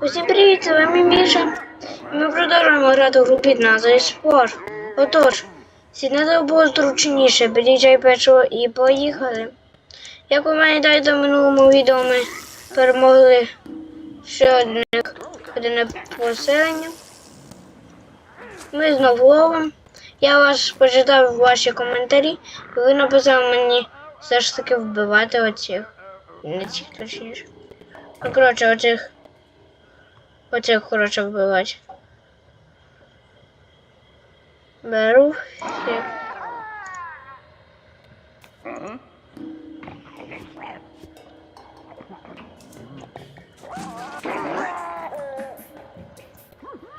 Усім привіт, з вами Міша. Ми продовжуємо грати в гру під назвою Спор. Отож, сідати було зручніше, під'їжджай першого і поїхали. Як ви пам'ятаєте, в минулому відео ми перемогли ще одне, одне поселення. Ми знову ловимо. Я вас почитав ваші коментарі, і ви написали мені все ж таки вбивати оцих. Не цих точніше. Ну, коротше, оцих. Оцих, коротше, вбивати. Беру.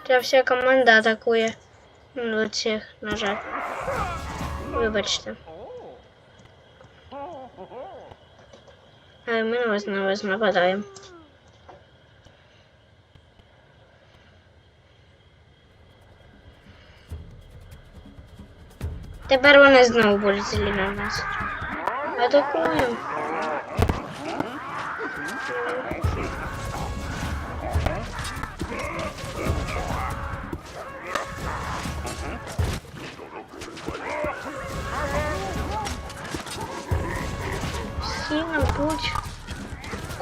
Ця вся команда атакує. Ну, оцих, на жаль. Вибачте. Але ми на вас на вас нападаємо. Тепер вони знову будуть злі на нас. Атакуємо. Всі на путь.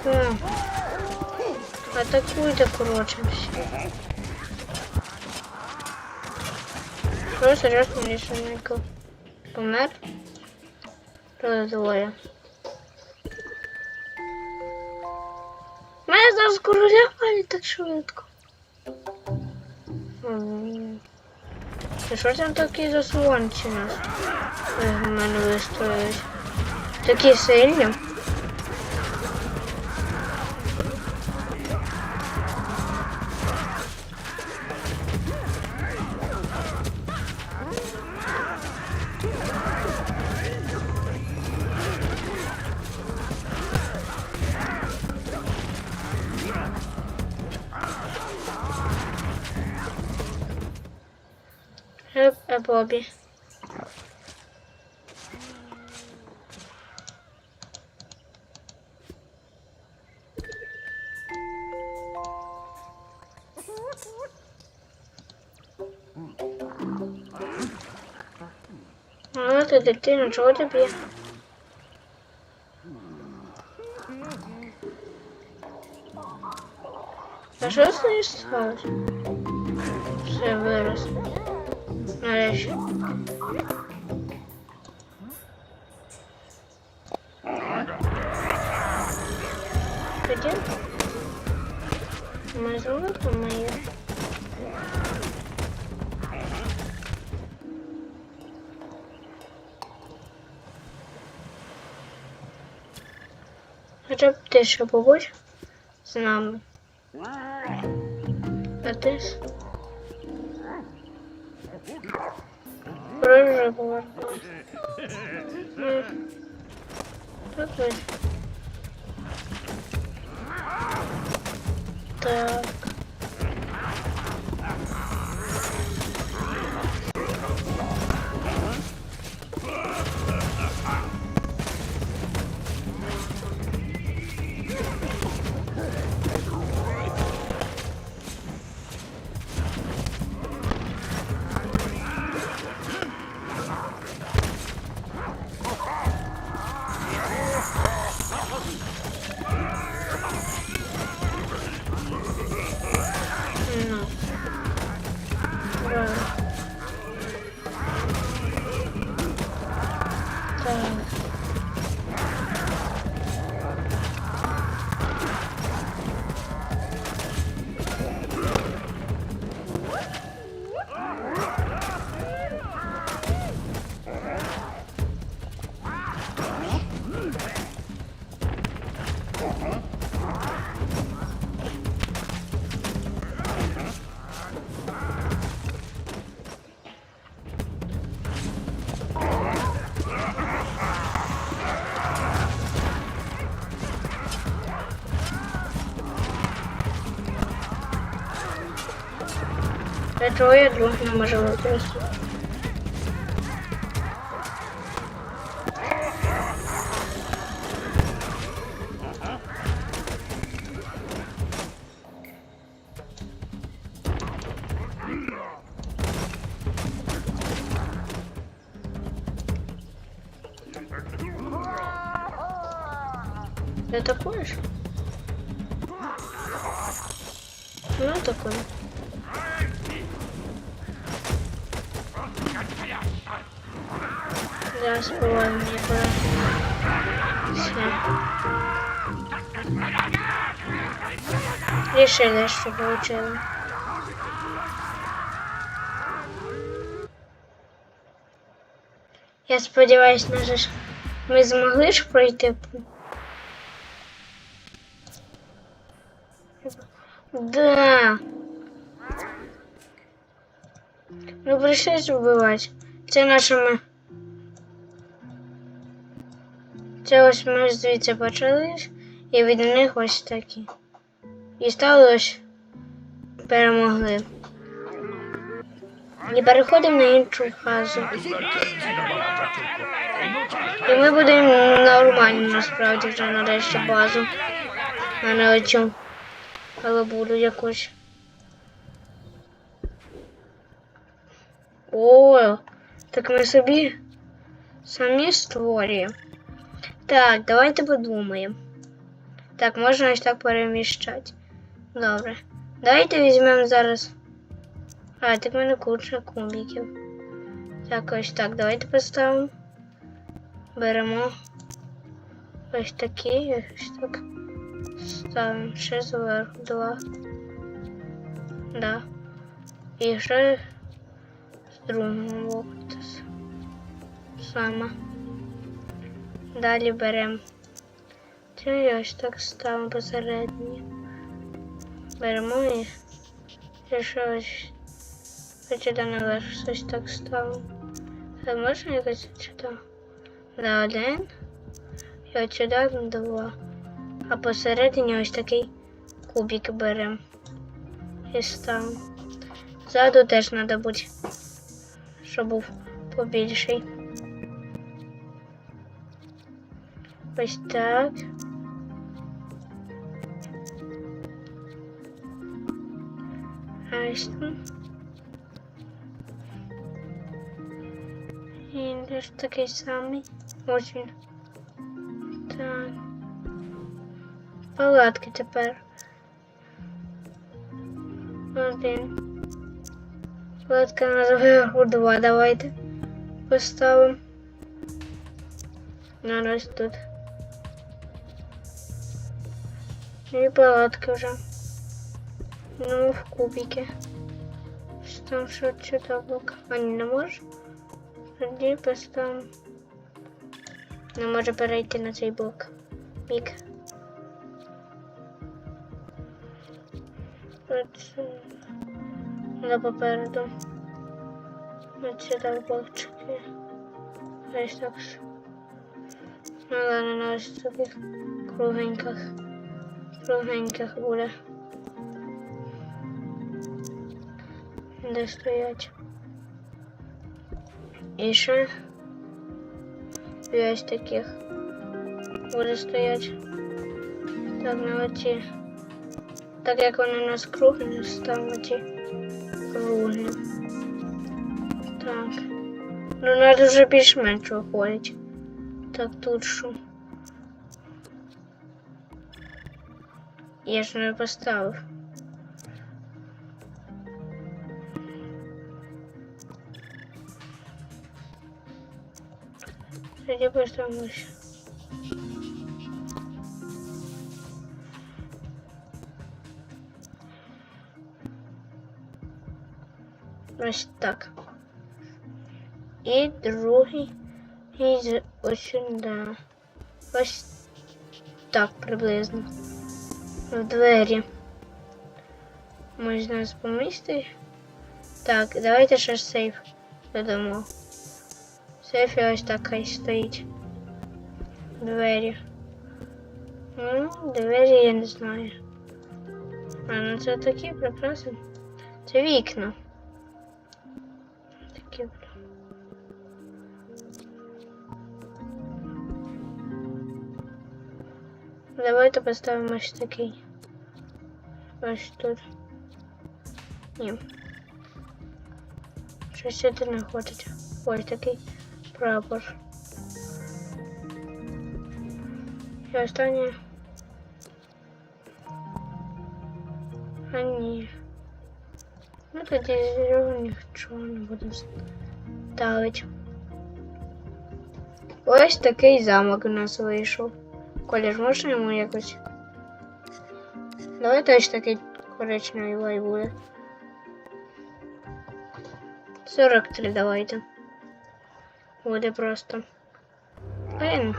Ко. Атакуйте, коротше, всі. Що, серйозно, лісенько? Помер? Двоє? Мене зараз короля палить так швидко. Це що там такі заслонці нас? У мене вистроїлись. Такі сильні. Е, е, Бобі. А, ти дитина, чого тобі? А що з нею сталося? Все вирос. Нарешті. Тоді ми зробимо її. Хоча б ти ще побудь з нами. А ти ж? Прошу повернути. Ну, Так троє, друг не може використати. Ты атакуешь? Ну, атакуем. Да, мені пора. Все. Решили, що получили. Я сподіваюсь, наже ж ми змогли ж пройти. Да. Ну прийшлось вбивати. Це нашими. Це ось ми звідси почали і від них ось такі. І стали ось перемогли. І переходимо на іншу фазу. І ми будемо нормально насправді вже нарешті базу. А не оцю буду якусь. О, так ми собі самі створюємо. Так, давайте подумаємо. Так, можна ось так переміщати. Добре. Давайте візьмемо зараз. А, так в мене куча кубиків. Так, ось так, давайте поставимо. Беремо ось такі, ось так. Ставимо ще зверху два. Да. І ще другого те. Далі беремо. Це ось так ставимо посередині. Беремо і ще ось сюди наверх ось так ставимо. Це можна якось сюди? Да, один. І от сюди два. А посередині ось такий кубик беремо. І ставимо. Ззаду теж треба бути, щоб був побільший. Ось так. А ось тут. І теж такий самий. Ось він. Так. Палатки тепер. Один. Палатка на зверху два. Давайте поставимо. На ось тут. І палатки вже. Ну, в кубики. Що Там що сюди блок. А ні, не може. Тоді поставимо. Не може перейти на цей блок. Мік. Оце. На попереду. Ось сюди блокчики. Ось так. Ну на ось таких кругеньких. Кругеньких буде. Де стоять. І ще п'ять таких буде стоять. Так, на оці. Так як вони у нас круглі, ставимо ці круглі. Так. Ну, треба вже більш-менш виходить. Так, тут що? Я ж не поставив. Поставимо ще. Ось так. І другий. І ось сюди. Ось так приблизно. В двері. Можна помістити. Так, давайте ще сейф додамо. В сейфі ось так хай стоїть. Двері. Ну, двері я не знаю. А, ну це такі прекрасні. Це вікна. Давайте поставимо ось такий. Ось тут. Не. Щось это не Ой, Ось такий прапор. І останнє. А ні. Ну тоді нічого не буду ставить. Ось такий замок у нас вийшов. Колір можна йому якось? Давай теж такий коричневий лай буде. 43 давайте. Буде просто. Блин.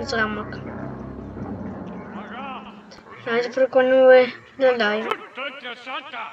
Замок. Давайте прикольно виглядає. Тетя Сата.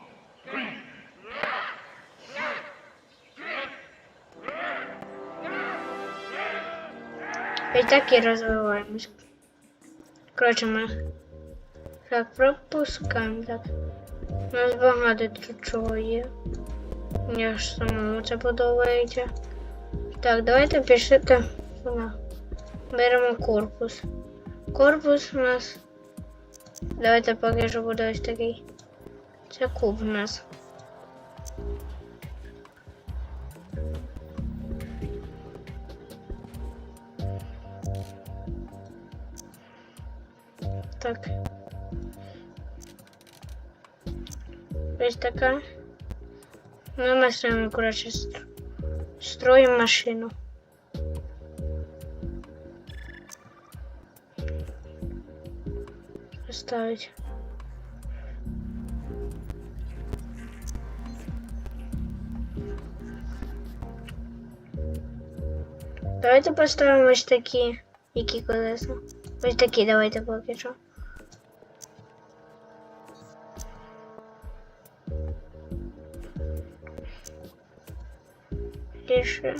І так і розвиваємось. Коротше, ми так пропускаємо так. У нас багато тут чого є. Мені ж самому це подобається. Так, давайте пишете. Беремо корпус. Корпус у нас. Давайте поки що буде ось такий. Це куб у нас. Так. Ось така. Ну, ми строїмо, коротше, стр- строїмо машину. Поставить. Давайте поставимо ось такі. Які колеса? Ось такі давайте поки що. Більше.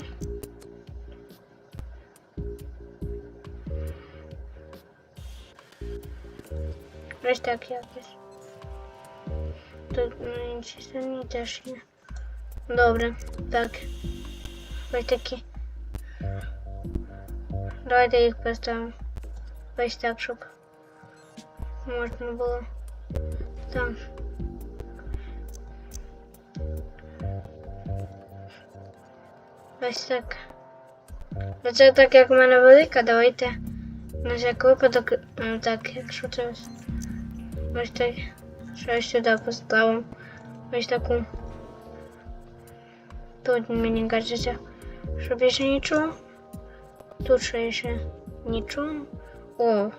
Ось так якось. Тут на іншій стороні теж. Добре, так. Ось такі. Давайте їх поставимо. Ось так, щоб можна було там. Ось так. Ну, Це так як в мене велика, давайте на всяк випадок, м, так, якщо це ось, ось так, щось сюди поставимо. Ось таку. Тут мені кажеться, що більше нічого. Тут ще ще нічого. О.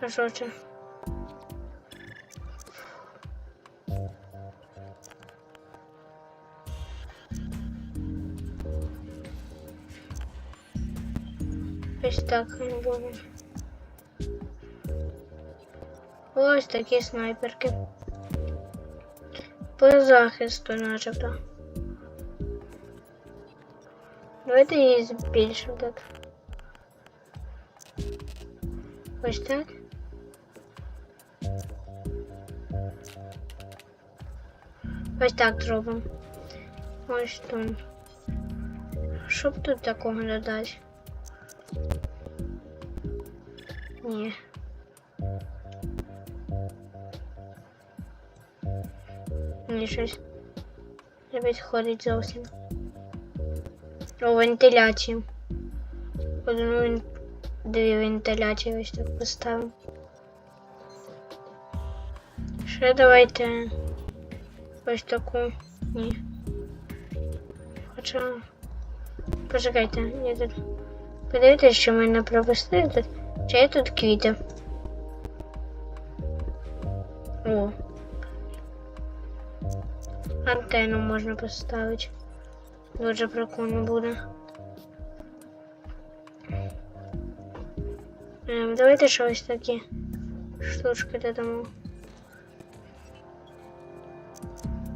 А що Ось так не буде. Ось такі снайперки. По захисту начебто. Давайте її збільшимо так. Ось так. Ось так зробимо. Ось тут. Що б тут такого додати? Ні. Ні, щось не підходить зовсім. О, вентиляцію. Одну вен... дві вентиляції ось так поставимо. Ще давайте ось таку. Ні. Хоча. Почекайте, я тут. Подивіться, що мене пропустили тут. Чи є тут квіти? О. Антенну можна поставити. Дуже прикольно буде. Ем, давайте ще ось такі штучки додамо.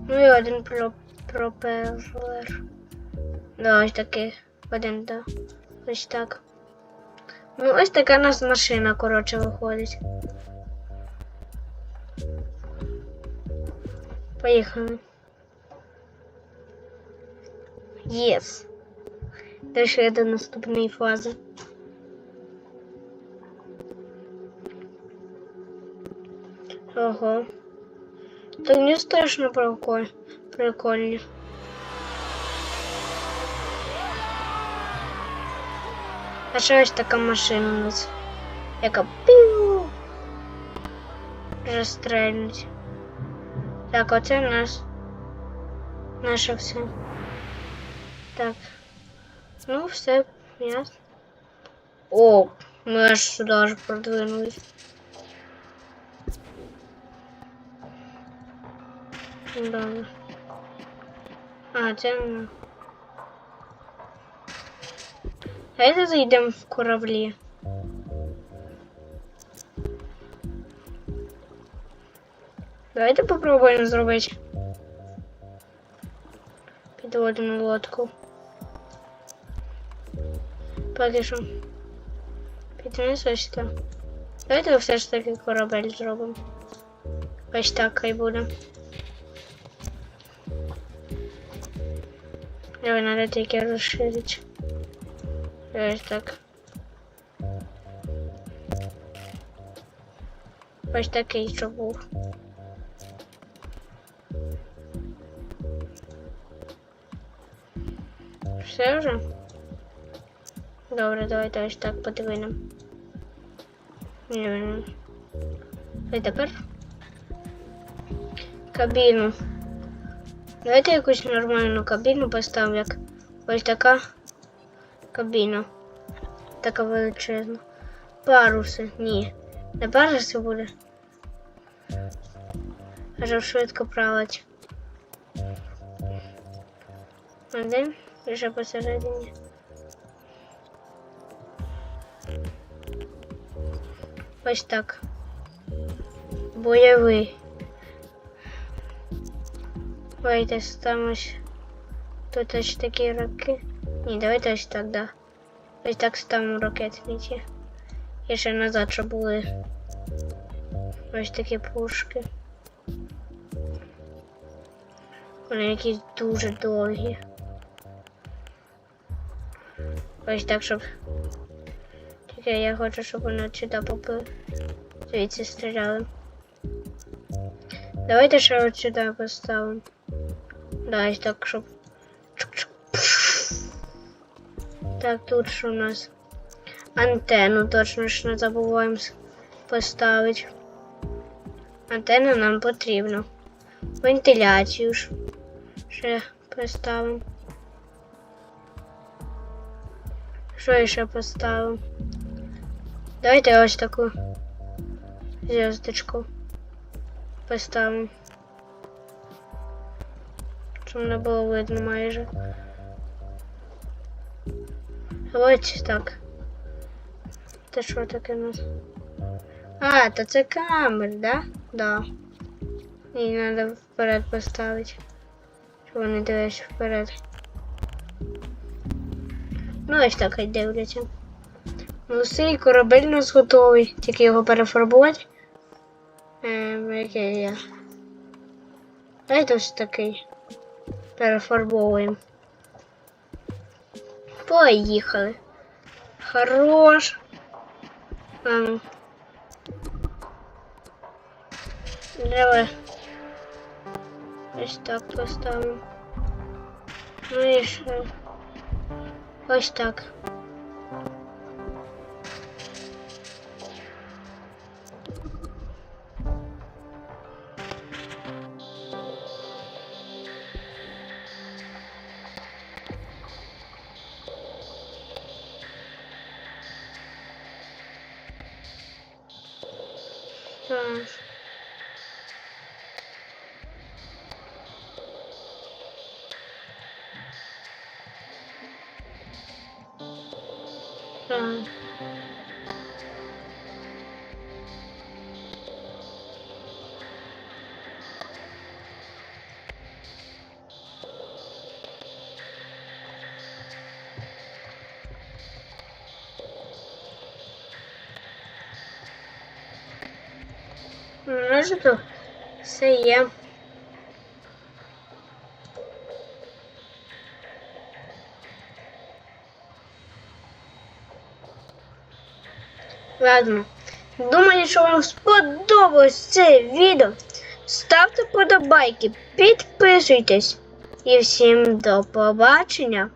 Ну і один про пропелер. Да, ось Один, да. Ось так. Ну, ось така у нас машина, коротше, виходить. Поїхали. Єс. Дійшли до наступної фази. Ого. Так не страшно прикольно. А ще ось така машина у нас. Яка піу. Розстрелюють. Так, оце нас наше все. Так. Ну, все, ясно. О, ми аж сюди аж продвинулись. Да. А, це. не. Давайте зайдемо в кораблі. Давайте попробуємо зробити. Підводимо лодку. Поки що. Піднес ось так. Давайте все ж таки корабель зробимо. Ось так хай буде. Давай надо тільки розширити. Ось так. Ось такий, що був. Все вже? Добре, давайте ось так подивимо. І тепер кабіну. Давайте якусь нормальну кабіну поставимо, як ось така кабіна. Така величезна. Паруси. Ні. Не паруси буде. А щоб швидко плавати. Один ще посередині. Ось так. Бойовий. Давайте ставимо ось тут ось такі роки. Ні, давайте ось так, да. Ось так ставимо ракетниці. І ще назад, щоб були ось такі пушки. Вони якісь дуже довгі. Ось так, щоб. Тільки я хочу, щоб вони сюди попили. Звідси стріляли. Давайте ще от сюди поставимо. Да, ось так, щоб. Чук-чук. Так, тут що у нас? Антенну точно ж не забуваємо поставити. Антенна нам потрібна. Вентиляцію ж ще поставимо. Що ще поставимо? Давайте ось таку зв'язочку поставимо. Щоб не було видно майже. Ось так. Це що таке у нас? А, то це камер, да? Да. І треба вперед поставити. Щоб вони дивились вперед. Ну ось так хай дивляться. Ну і корабель у нас готовий. Тільки його перефарбувати. Ем, який я. Давайте ось такий. Перефарбовуємо. Поїхали. Хорош. Ем. Давай. Ось так поставимо. Ну і ще. Ось так. То все є. Ладно. Думаю, що вам сподобалось це відео. Ставте подобайки, підписуйтесь. І всім до побачення.